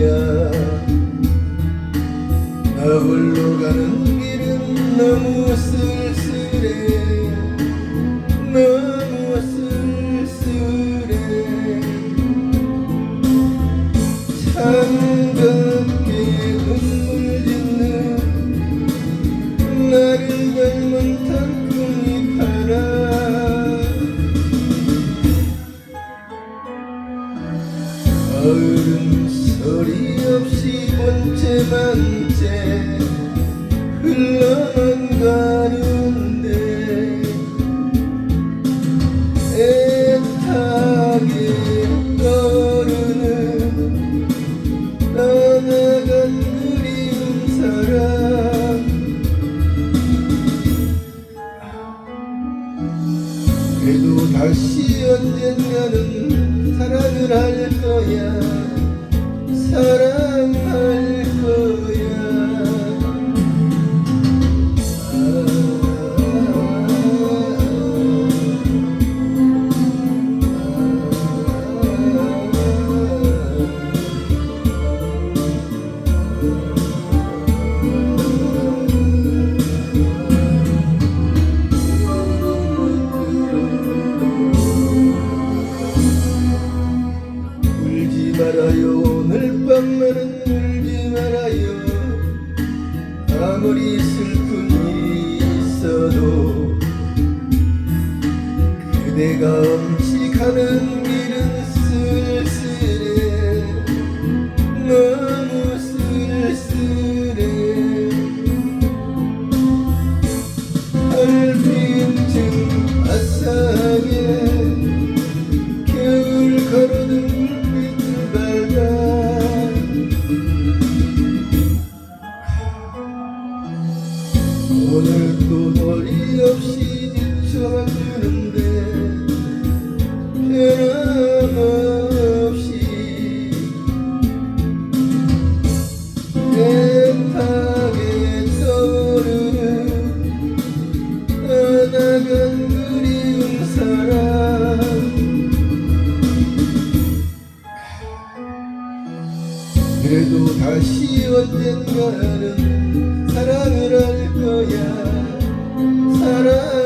거야. 나 홀로 가는 길은 너무 쓸쓸해. 너무 쓸쓸해. 차갑게 눈물 짓는 나를 닮은 단풍이 팔아 가을은 소리 없이 번째 만째 흘러만 가는데 애타게 떠오르는 떠나간 그리운 사랑 그래도 다시 언젠가는 사랑을 할 거야. 사랑할 거야 없이 가는 길은 쓸쓸해. 너무 쓸쓸해. 얼빈층 아싸하게 겨울 걸어든 불빛을 밝아 오늘도 놀이 없이 지쳐주는데 그래도 다시 언젠가는 사랑을 할 거야. 거야